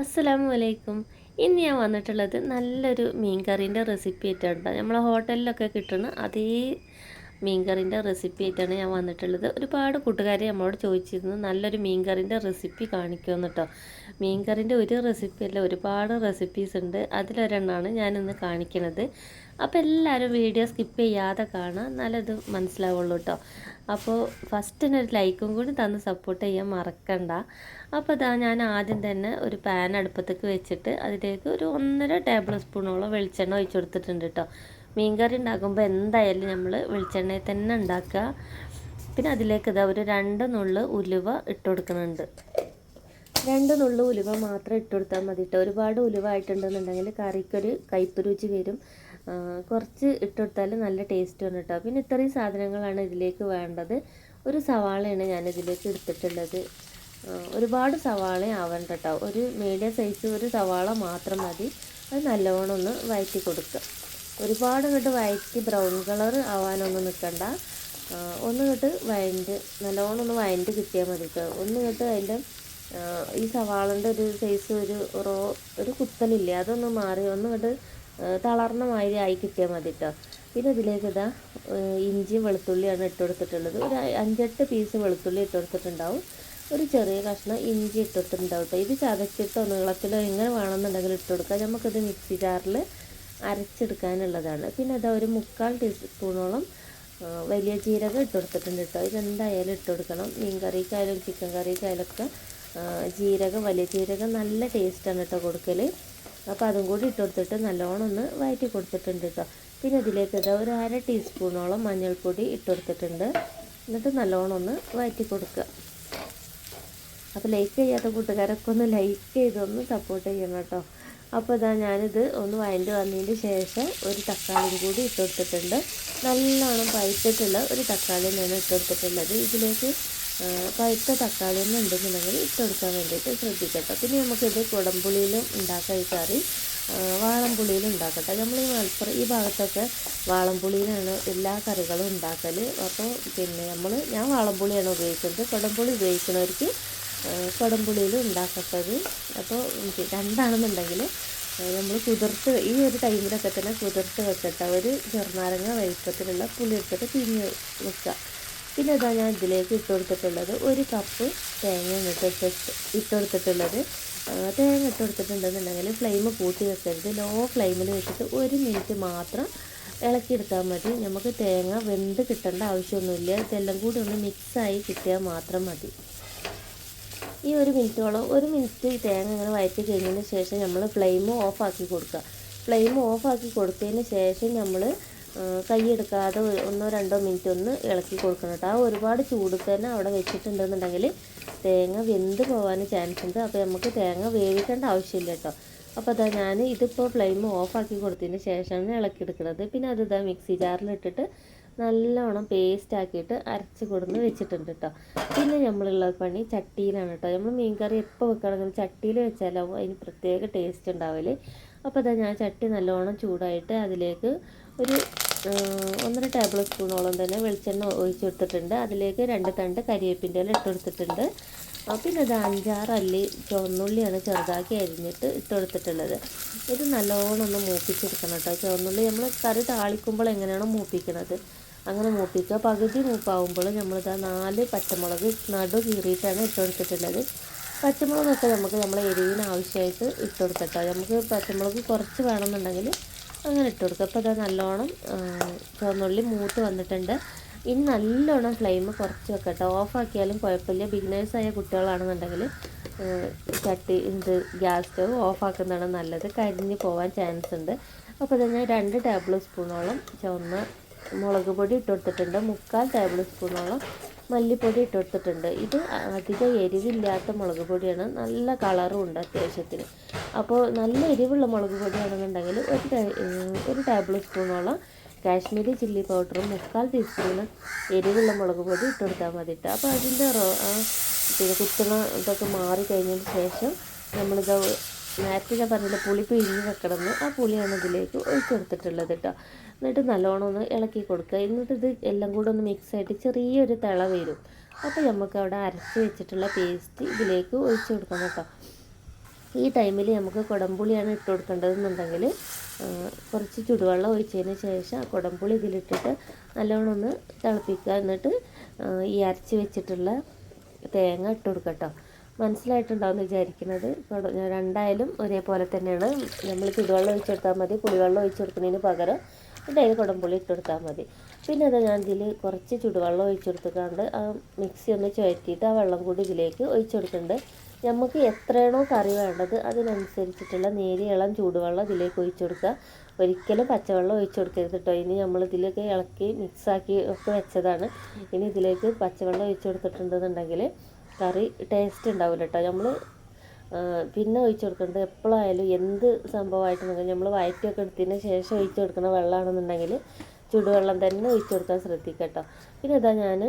അസ്സലാമു അലൈക്കും ഇന്ന് ഞാൻ വന്നിട്ടുള്ളത് നല്ലൊരു മീൻ കറീന്റെ റെസിപ്പി ആയിട്ടാണ് നമ്മളെ ഹോട്ടലിലൊക്കെ കിട്ടുന്ന അതേ മീൻ കറീന്റെ റെസിപ്പി ആയിട്ടാണ് ഞാൻ വന്നിട്ടുള്ളത്. ഒരുപാട് കൂട്ടുകാരെ നമ്മളോട് ചോദിച്ചിരുന്നു നല്ലൊരു മീൻ കറീന്റെ റെസിപ്പി കാണിക്കുമെന്ന് കേട്ടോ. മീൻ കറീന്റെ ഒരു റെസിപ്പി അല്ല ഒരുപാട് റെസിപ്പീസ് ഉണ്ട്. അതിലൊരെണ്ണമാണ് ഞാനിന്ന് കാണിക്കുന്നത് അപ്പോൾ എല്ലാവരും വീഡിയോ സ്കിപ്പ് ചെയ്യാതെ കാണാം നല്ലത് മനസ്സിലാവുള്ളൂ കേട്ടോ. അപ്പോൾ ഫസ്റ്റ് തന്നെ ഒരു ലൈക്കും കൂടി തന്ന് സപ്പോർട്ട് ചെയ്യാൻ മറക്കണ്ട. അപ്പോൾ ഇതാ ഞാൻ ആദ്യം തന്നെ ഒരു പാൻ അടുപ്പത്തേക്ക് വെച്ചിട്ട് അതിലേക്ക് ഒരു ഒന്നര ടേബിൾ സ്പൂണോളം വെളിച്ചെണ്ണ ഒഴിച്ചു കൊടുത്തിട്ടുണ്ട് കേട്ടോ മീൻകറി ഉണ്ടാക്കുമ്പോൾ എന്തായാലും നമ്മൾ വെളിച്ചെണ്ണയിൽ തന്നെ ഉണ്ടാക്കുക. പിന്നെ അതിലേക്ക് ഇതാ ഒരു രണ്ട് നുള്ളു ഉലുവ ഇട്ട് കൊടുക്കുന്നുണ്ട്. രണ്ട് നുള്ളു ഉലുവ മാത്രം ഇട്ട് കൊടുത്താൽ മതി കേട്ടോ ഒരുപാട് ഉലുവ ആയിട്ടുണ്ടെന്നുണ്ടെങ്കിൽ കറിക്കൊരു കയ്പ്പ് രുചി വരും. കുറച്ച് ഇട്ടുകൊടുത്താൽ നല്ല ടേസ്റ്റ് വന്നു കേട്ടോ പിന്നെ ഇത്രയും സാധനങ്ങളാണ് ഇതിലേക്ക് വേണ്ടത്. ഒരു സവാളയാണ് ഞാൻ ഇതിലേക്ക് എടുത്തിട്ടുള്ളത്. ഒരുപാട് സവാള ആവണ്ട കേട്ടോ ഒരു മീഡിയം സൈസ് ഒരു സവാള മാത്രം മതി. അത് നല്ലവണ്ണം ഒന്ന് വഴറ്റി കൊടുക്കുക. ഒരുപാട് ഇങ്ങോട്ട് വഴറ്റി ബ്രൗൺ കളർ ആവാനൊന്നും നിൽക്കണ്ട. ഒന്ന് ഇങ്ങോട്ട് വഴണ്ട് നല്ലവണ്ണം ഒന്ന് വഴണ്ട് കിട്ടിയാൽ മതി കേട്ടോ ഒന്ന് ഇങ്ങോട്ട് അതിന്റെ ഈ സവാളന്റെ ഒരു സൈസ് ഒരു റോ ഒരു കുത്തലില്ലേ? അതൊന്ന് മാറി ഒന്ന് ഇങ്ങോട്ട് തളർന്ന മാതിരി ആയി കിട്ടിയാൽ മതി കേട്ടോ പിന്നെ ഇതിലേക്ക് ഇതാ ഇഞ്ചി വെളുത്തുള്ളിയാണ് ഇട്ട് കൊടുത്തിട്ടുള്ളത്. ഒരു അഞ്ചെട്ട് പീസ് വെളുത്തുള്ളി ഇട്ട് കൊടുത്തിട്ടുണ്ടാവും. ഒരു ചെറിയ കഷ്ണം ഇഞ്ചി ഇട്ട് കൊടുത്തിട്ടുണ്ടാവും കേട്ടോ ഇത് ചതച്ചിട്ടോ നീളത്തിലോ എങ്ങനെ വേണമെന്നുണ്ടെങ്കിൽ ഇട്ട് കൊടുക്കുക നമുക്കിത് മിക്സി ജാറിൽ അരച്ചെടുക്കാനുള്ളതാണ്. പിന്നെ അതാ ഒരു മുക്കാൽ ടീസ്പൂണോളം വലിയ ജീരകം ഇട്ട് കൊടുത്തിട്ടുണ്ട് കേട്ടോ ഇതെന്തായാലും ഇട്ട് കൊടുക്കണം. മീൻ കറിക്കായാലും ചിക്കൻ കറിക്കായാലും ഒക്കെ ജീരകം വലിയ ജീരകം നല്ല ടേസ്റ്റാണ് കേട്ടോ കൊടുക്കൽ അപ്പോൾ അതും കൂടി ഇട്ട് കൊടുത്തിട്ട് നല്ലോണം ഒന്ന് വഴറ്റി കൊടുത്തിട്ടുണ്ട് കേട്ടോ പിന്നെ ഇതിലേക്ക് ഇതാ ഒരു അര ടീസ്പൂണോളം മഞ്ഞൾപ്പൊടി ഇട്ട് കൊടുത്തിട്ടുണ്ട്. എന്നിട്ട് നല്ലോണം ഒന്ന് വഴറ്റി കൊടുക്കുക. അപ്പോൾ ലൈക്ക് ചെയ്യാത്ത കൂട്ടുകാരൊക്കെ ഒന്ന് ലൈക്ക് ചെയ്തൊന്ന് സപ്പോർട്ട് ചെയ്യണം കേട്ടോ. അപ്പോൾ ഇതാ ഞാനിത് ഒന്ന് വഴണ്ടി വന്നതിന് ശേഷം ഒരു തക്കാളിയും കൂടി ഇട്ട് കൊടുത്തിട്ടുണ്ട്. നല്ലോണം പഴുത്തിട്ടുള്ള ഒരു തക്കാളി തന്നെയാണ് ഇട്ട് കൊടുത്തിട്ടുള്ളത് ഇതിലേക്ക് പഴുത്ത തക്കാളി ഒന്നും ഉണ്ടെന്നുണ്ടെങ്കിൽ ഇട്ട് കൊടുക്കാൻ വേണ്ടിയിട്ട് ശ്രദ്ധിക്കട്ടെ. പിന്നെ നമുക്കിത് കുടംപുളിയിലും ഉണ്ടാക്കാം ഈ കറി വാളംപുളിയിലും ഉണ്ടാക്കട്ടെ. നമ്മൾ ഈ മലപ്പുറം ഈ ഭാഗത്തൊക്കെ വാളംപുളിയിലാണ് എല്ലാ കറികളും ഉണ്ടാക്കൽ അപ്പോൾ പിന്നെ നമ്മൾ ഞാൻ വാളംപുളിയാണ് ഉപയോഗിക്കുന്നത്. കുടംപുളി ഉപയോഗിക്കുന്നവർക്ക് കുടംപുളിയിലും ഉണ്ടാക്കട്ടത് അപ്പോൾ രണ്ടാണെന്നുണ്ടെങ്കിൽ നമ്മൾ കുതിർത്ത് ഈ ഒരു ടൈമിലൊക്കെ തന്നെ കുതിർത്ത് വെക്കട്ടെ. ഒരു ചെറുനാരങ്ങ വലിപ്പത്തിലുള്ള പുളി എടുത്തിട്ട് പിഞ്ഞ് വെക്കുക. പിന്നെ ഇതാ ഞാൻ ഇതിലേക്ക് ഇട്ട് കൊടുത്തിട്ടുള്ളത് ഒരു കപ്പ് തേങ്ങ ഇട്ട് ഇട്ട് കൊടുത്തിട്ടുള്ളത്. തേങ്ങ ഇട്ട് കൊടുത്തിട്ടുണ്ടെന്നുണ്ടെങ്കിൽ ഫ്ലെയിം കൂട്ടി വെക്കരുത്. ലോ ഫ്ലെയിമിൽ വെച്ചിട്ട് ഒരു മിനിറ്റ് മാത്രം ഇളക്കിയെടുത്താൽ മതി. നമുക്ക് തേങ്ങ വെന്ത് കിട്ടേണ്ട ആവശ്യമൊന്നുമില്ല. ഇതെല്ലാം കൂടി ഒന്ന് മിക്സായി കിട്ടിയാൽ മാത്രം മതി. ഈ ഒരു മിനിറ്റോളം ഒരു മിനിറ്റ് ഈ തേങ്ങ ഇങ്ങനെ വയറ്റി കഴിഞ്ഞതിന് ശേഷം നമ്മൾ ഫ്ലെയിം ഓഫാക്കി കൊടുക്കുക. ഫ്ലെയിം ഓഫാക്കി കൊടുത്തതിന് ശേഷം നമ്മൾ കൈയെടുക്കാതെ ഒന്നോ രണ്ടോ മിനിറ്റ് ഒന്ന് ഇളക്കി കൊടുക്കണം കേട്ടോ. ഒരുപാട് ചൂട് തന്നെ അവിടെ വെച്ചിട്ടുണ്ടെന്നുണ്ടെങ്കിൽ തേങ്ങ വെന്ത് പോകാൻ ചാൻസ് ഉണ്ട്. അപ്പോൾ നമുക്ക് തേങ്ങ വേവിക്കേണ്ട ആവശ്യമില്ല കേട്ടോ. അപ്പോൾ അതാ ഞാൻ ഇതിപ്പോൾ ഫ്ലെയിം ഓഫാക്കി കൊടുത്തതിന് ശേഷമാണ് ഇളക്കിയെടുക്കുന്നത്. പിന്നെ അത് ഇതാ മിക്സി ജാറിലിട്ടിട്ട് നല്ലോണം പേസ്റ്റ് ആക്കിയിട്ട് അരച്ച് കൊടുന്ന് വെച്ചിട്ടുണ്ട് കേട്ടോ. പിന്നെ നമ്മളുള്ള പണി ചട്ടിയിലാണ് കേട്ടോ. നമ്മൾ മീൻ കറി എപ്പോൾ വെക്കുകയാണെങ്കിലും ചട്ടിയിൽ വെച്ചാലാവും അതിന് പ്രത്യേക ടേസ്റ്റ് ഉണ്ടാവില്ലേ അപ്പോൾ അതാ ഞാൻ ചട്ടി നല്ലോണം ചൂടായിട്ട് അതിലേക്ക് ഒരു ഒന്നര ടേബിൾ സ്പൂണോളം തന്നെ വെളിച്ചെണ്ണ ഒഴിച്ചു കൊടുത്തിട്ടുണ്ട്. അതിലേക്ക് രണ്ട് തണ്ട് കരിയേപ്പിന്റെ ഇല ഇട്ട് കൊടുത്തിട്ടുണ്ട്. പിന്നെ അത് അഞ്ചാറ് അല്ലി ചുവന്നുള്ളിയാണ് ചെറുതാക്കി അരിഞ്ഞിട്ട് ഇട്ട് കൊടുത്തിട്ടുള്ളത്. ഇത് നല്ലോണം ഒന്ന് മൂപ്പിച്ചെടുക്കണം കേട്ടോ. ചുവന്നുള്ളി നമ്മൾ കറി താളിക്കുമ്പോൾ എങ്ങനെയാണോ മൂപ്പിക്കുന്നത് അങ്ങനെ മൂപ്പിക്കുക. പകുതി മൂപ്പാവുമ്പോൾ നമ്മളിതാ നാല് പച്ചമുളക് നടു കീറിയിട്ടാണ് ഇട്ട് കൊടുത്തിട്ടുള്ളത്. പച്ചമുളകൊക്കെ നമുക്ക് നമ്മളെ എരിവിന് ആവശ്യമായിട്ട് ഇട്ട് കൊടുക്കട്ടോ നമുക്ക് പച്ചമുളക് കുറച്ച് വേണമെന്നുണ്ടെങ്കിൽ അങ്ങനെ ഇട്ട് കൊടുക്കുക അപ്പോൾ അത് നല്ലോണം ചുവന്നുള്ളി മൂത്ത് വന്നിട്ടുണ്ട്. ഇനി നല്ലോണം ഫ്ലെയിം കുറച്ച് വെക്കട്ടോ ഓഫാക്കിയാലും കുഴപ്പമില്ല. ബിഗിനേഴ്സായ കുട്ടികളാണെന്നുണ്ടെങ്കിൽ ചട്ടി ഇത് ഗ്യാസ് സ്റ്റവ് ഓഫാക്കുന്നതാണ് നല്ലത്. കരിഞ്ഞ് പോകാൻ ചാൻസ് ഉണ്ട്. അപ്പോൾ തന്നെ രണ്ട് ടേബിൾ സ്പൂണോളം ചുവന്ന മുളക് പൊടി ഇട്ട് കൊടുത്തിട്ടുണ്ട്. മുക്കാൽ ടേബിൾ സ്പൂണോളം മല്ലിപ്പൊടി ഇട്ട് കൊടുത്തിട്ടുണ്ട് ഇത് അധികം എരിവില്ലാത്ത മുളക് പൊടിയാണ്. നല്ല കളറും ഉണ്ട് അത്യാവശ്യത്തിന്. അപ്പോൾ നല്ല എരിവുള്ള മുളക് പൊടിയാണെന്നുണ്ടെങ്കിൽ ഒരു ഒരു ടേബിൾ സ്പൂണോളം കാശ്മീരി ചില്ലി പൗഡറും മുക്കാൽ ടീസ്പൂണ് എരിവുള്ള മുളക് പൊടി ഇട്ട് കൊടുത്താൽ ഇട്ട് അപ്പോൾ അതിന്റെ പിന്നെ കുത്തണ ഇതൊക്കെ മാറി കഴിഞ്ഞതിന് ശേഷം നമ്മളിത് നേരത്തെ ഞാൻ പറഞ്ഞില്ല പുളി പിഴിഞ്ഞ് വെക്കണമെന്ന്. ആ പുളിയാണ് ഇതിലേക്ക് ഒഴിച്ചു കൊടുത്തിട്ടുള്ളത് കേട്ടോ. എന്നിട്ട് നല്ലോണം ഒന്ന് ഇളക്കി കൊടുക്കുക. എന്നിട്ട് ഇത് എല്ലാം കൂടെ ഒന്ന് മിക്സ് ആയിട്ട് ചെറിയൊരു തിള വരും. അപ്പോൾ നമുക്ക് അവിടെ അരച്ച് വെച്ചിട്ടുള്ള പേസ്റ്റ് ഇതിലേക്ക് ഒഴിച്ച് കൊടുക്കണം കേട്ടോ. ഈ ടൈമിൽ നമുക്ക് കുടംപുളിയാണ് ഇട്ട് കൊടുക്കേണ്ടതെന്നുണ്ടെങ്കിൽ കുറച്ച് ചുടുവെള്ളം ഒഴിച്ചതിന് ശേഷം ആ കുടംപുളി ഇതിലിട്ടിട്ട് നല്ലോണം ഒന്ന് തിളപ്പിക്കുക. എന്നിട്ട് ഈ അരച്ച് വെച്ചിട്ടുള്ള തേങ്ങ ഇട്ട് കൊടുക്കുക കേട്ടോ മനസ്സിലായിട്ടുണ്ടാവും എന്ന് വിചാരിക്കുന്നത് രണ്ടായാലും ഒരേപോലെ തന്നെയാണ്. നമ്മൾ ചുടുവെള്ളം ഒഴിച്ചെടുത്താൽ മതി. പുളിവെള്ളം ഒഴിച്ച് കൊടുക്കുന്നതിന് പകരം അതിൽ കുടംപുളി ഇട്ട് കൊടുത്താൽ മതി. പിന്നെ അത് ഞാൻ ഇതിൽ കുറച്ച് ചുടുവെള്ളം ഒഴിച്ച് കൊടുത്തുകൊണ്ട് ആ മിക്സി ഒന്ന് ചുഴറ്റിയിട്ട് ആ വെള്ളം കൂടി ഇതിലേക്ക് ഒഴിച്ച് കൊടുക്കുന്നുണ്ട് നമുക്ക് എത്രയാണോ കറി വേണ്ടത് അതിനനുസരിച്ചിട്ടുള്ള നേരിയളം ചൂടുവെള്ളം ഇതിലേക്ക് ഒഴിച്ച് കൊടുക്കുക ഒരിക്കലും പച്ചവെള്ളം ഒഴിച്ച് കൊടുക്കരുത് കേട്ടോ. ഇനി നമ്മൾ ഇതിലൊക്കെ ഇളക്കി മിക്സാക്കി ഒക്കെ വെച്ചതാണ്. ഇനി ഇതിലേക്ക് പച്ചവെള്ളം ഒഴിച്ച് കൊടുത്തിട്ടുണ്ടെന്നുണ്ടെങ്കിൽ കറി ടേസ്റ്റ് ഉണ്ടാവില്ല കേട്ടോ നമ്മൾ പിന്നെ ഒഴിച്ചു കൊടുക്കേണ്ടത് എപ്പോഴായാലും എന്ത് സംഭവമായിട്ടുണ്ടെങ്കിലും നമ്മൾ വയറ്റിയൊക്കെ എടുത്തതിന് ശേഷം ഒഴിച്ചു കൊടുക്കുന്ന വെള്ളമാണെന്നുണ്ടെങ്കിൽ ചൂടുവെള്ളം തന്നെ ഒഴിച്ചു കൊടുക്കാൻ ശ്രദ്ധിക്കട്ടോ കേട്ടോ പിന്നെ ഇതാ ഞാൻ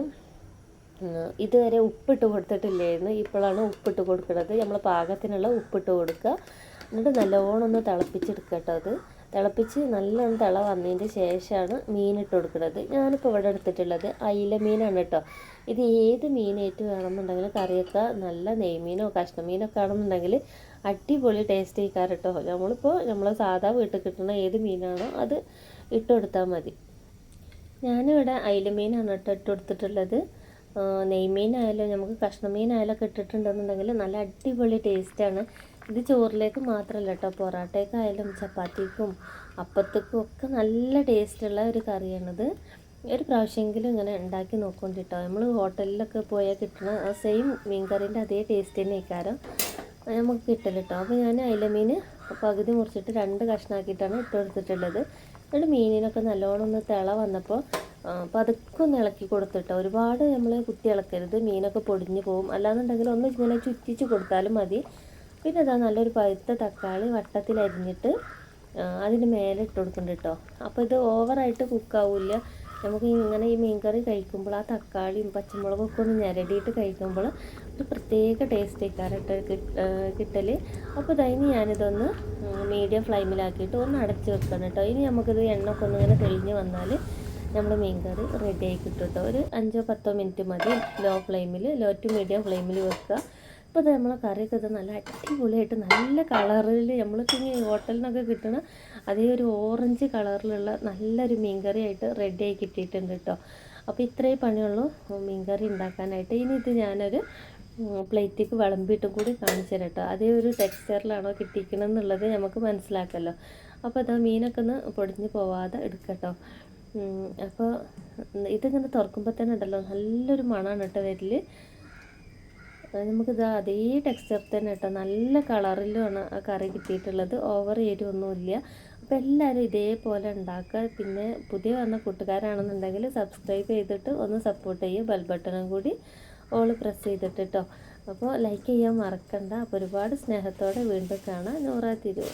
ഇതുവരെ ഉപ്പിട്ട് കൊടുത്തിട്ടില്ലായിരുന്നു. ഇപ്പോഴാണ് ഉപ്പിട്ട് കൊടുക്കുന്നത് നമ്മൾ പാകത്തിനുള്ള ഉപ്പിട്ട് കൊടുക്കുക എന്നിട്ട് നല്ലോണം ഒന്ന് തിളപ്പിച്ചെടുക്കുക കേട്ടോ അത്. തിളപ്പിച്ച് നല്ലോണം തിള വന്നതിന്റെ ശേഷമാണ് മീൻ മീനിട്ട് കൊടുക്കുന്നത്. ഞാനിപ്പോൾ ഇവിടെ എടുത്തിട്ടുള്ളത് അയില മീനാണ് കേട്ടോ. ഇത് ഏത് മീനേറ്റ് വേണമെന്നുണ്ടെങ്കിൽ കറിയൊക്കെ നല്ല നെയ്മീനോ കഷ്ണ മീനൊക്കെ ആണെന്നുണ്ടെങ്കിൽ അടിപൊളി ടേസ്റ്റ് ആയിക്കാറ് കേട്ടോ. നമ്മളിപ്പോൾ നമ്മൾ സാധാ വീട്ടിൽ കിട്ടുന്ന ഏത് മീനാണോ അത് ഇട്ട് കൊടുത്താൽ മതി. ഞാനിവിടെ അയില മീനാണ് കേട്ടോ ഇട്ട് കൊടുത്തിട്ടുള്ളത്. നെയ്മീനായാലും നമുക്ക് കഷ്ണമീനായാലും ഒക്കെ ഇട്ടിട്ടുണ്ടെന്നുണ്ടെങ്കിൽ നല്ല അടിപൊളി ടേസ്റ്റാണ് ഇത് ചോറിലേക്ക് മാത്രമല്ല കേട്ടോ പൊറോട്ടയ്ക്കായാലും ചപ്പാത്തിക്കും അപ്പത്തേക്കും ഒക്കെ നല്ല ടേസ്റ്റുള്ള ഒരു കറിയാണിത്. ഒരു പ്രാവശ്യമെങ്കിലും ഇങ്ങനെ ഉണ്ടാക്കി നോക്കൊണ്ടിട്ടോ. നമ്മൾ ഹോട്ടലിലൊക്കെ പോയാൽ കിട്ടുന്ന ആ സെയിം മീൻ കറീന്റെ അതേ ടേസ്റ്റ് തന്നെ ഇക്കാരം നമുക്ക് കിട്ടൽ കേട്ടോ അപ്പോൾ ഞാൻ അയിലമീൻ പകുതി മുറിച്ചിട്ട് രണ്ട് കഷ്ണാക്കിയിട്ടാണ് ഇട്ട് കൊടുത്തിട്ടുള്ളത്. എന്നിട്ട് മീനിനൊക്കെ നല്ലോണം ഒന്ന് തിള വന്നപ്പോൾ പതുക്കെ ഇളക്കി കൊടുത്തിട്ടോ. ഒരുപാട് നമ്മൾ കുത്തി ഇളക്കരുത്. മീനൊക്കെ പൊടിഞ്ഞു പോകും അല്ലാന്നുണ്ടെങ്കിൽ ഒന്ന് ഇങ്ങനെ ചുറ്റിച്ച് കൊടുത്താലും മതി. പിന്നെ ഇതാ നല്ലൊരു പഴുത്ത തക്കാളി വട്ടത്തിൽ അരിഞ്ഞിട്ട് അതിന് മേലെ ഇട്ട് കൊടുക്കുന്നുണ്ട് കേട്ടോ അപ്പോൾ ഇത് ഓവറായിട്ട് കുക്കാവില്ല നമുക്ക് ഇങ്ങനെ ഈ മീൻകറി കഴിക്കുമ്പോൾ ആ തക്കാളിയും പച്ചമുളകൊക്കെ ഒന്ന് ഞരടിയിട്ട് കഴിക്കുമ്പോൾ ഒരു പ്രത്യേക ടേസ്റ്റ് ആയിക്കാരട്ട് കിട്ടൽ അപ്പോൾ ഇതായി ഞാനിതൊന്ന് മീഡിയം ഫ്ലെയിമിലാക്കിയിട്ട് ഒന്ന് അടച്ച് വെക്കണം കേട്ടോ ഇനി നമുക്കിത് എണ്ണ ഒക്കെ ഒന്ന് ഇങ്ങനെ തെളിഞ്ഞ് വന്നാൽ നമ്മുടെ മീൻകറി റെഡി ആയി കിട്ടും കേട്ടോ ഒരു അഞ്ചോ പത്തോ മിനിറ്റ് മതി ലോ ഫ്ലെയിമിൽ ലോ ടു മീഡിയം ഫ്ലെയിമിൽ വെക്കുക. അപ്പോൾ ഇത് നമ്മളെ കറിയൊക്കെ ഇത് നല്ല അടിപൊളിയായിട്ട് നല്ല കളറിൽ നമ്മൾ പിന്നെ ഹോട്ടലിൽ നിന്നൊക്കെ കിട്ടുന്ന അതേ ഒരു ഓറഞ്ച് കളറിലുള്ള നല്ലൊരു മീൻകറി ആയിട്ട് റെഡിയായി കിട്ടിയിട്ടുണ്ട് കേട്ടോ. അപ്പോൾ ഇത്രയും പണിയുള്ളൂ. മീൻകറി ഉണ്ടാക്കാനായിട്ട്. ഇനി ഇത് ഞാനൊരു പ്ലേറ്റിലേക്ക് വിളമ്പിയിട്ടും കൂടി കാണിച്ചു തരാം കേട്ടോ. അതേ ഒരു ടെക്സ്ചറിലാണോ കിട്ടിക്കണം എന്നുള്ളത് നമുക്ക് മനസ്സിലാക്കല്ലോ. അപ്പോൾ അതാ മീനൊക്കെ ഒന്ന് പൊടിഞ്ഞ് പോവാതെ എടുക്കട്ടോ അപ്പോൾ ഇതിങ്ങനെ തുറക്കുമ്പോൾ തന്നെ ഉണ്ടല്ലോ. നല്ലൊരു മണമാണ് കേട്ടോ അത് നമുക്കിത് അതേ ടെക്സ്ചർ തന്നെ കേട്ടോ നല്ല കളറിലുമാണ് ആ കറി കിട്ടിയിട്ടുള്ളത്. ഓവർ എരിവൊന്നുമില്ല അപ്പോൾ എല്ലാവരും ഇതേപോലെ ഉണ്ടാക്കുക. പിന്നെ പുതിയ വന്ന കൂട്ടുകാരാണെന്നുണ്ടെങ്കിൽ സബ്സ്ക്രൈബ് ചെയ്തിട്ട് ഒന്ന് സപ്പോർട്ട് ചെയ്യുക ബെൽ ബട്ടണും കൂടി ഓൾ പ്രസ് ചെയ്തിട്ട് കേട്ടോ അപ്പോൾ ലൈക്ക് ചെയ്യാൻ മറക്കണ്ട. അപ്പോൾ ഒരുപാട് സ്നേഹത്തോടെ വീണ്ടും കാണാം. നൂറ തിരുവ്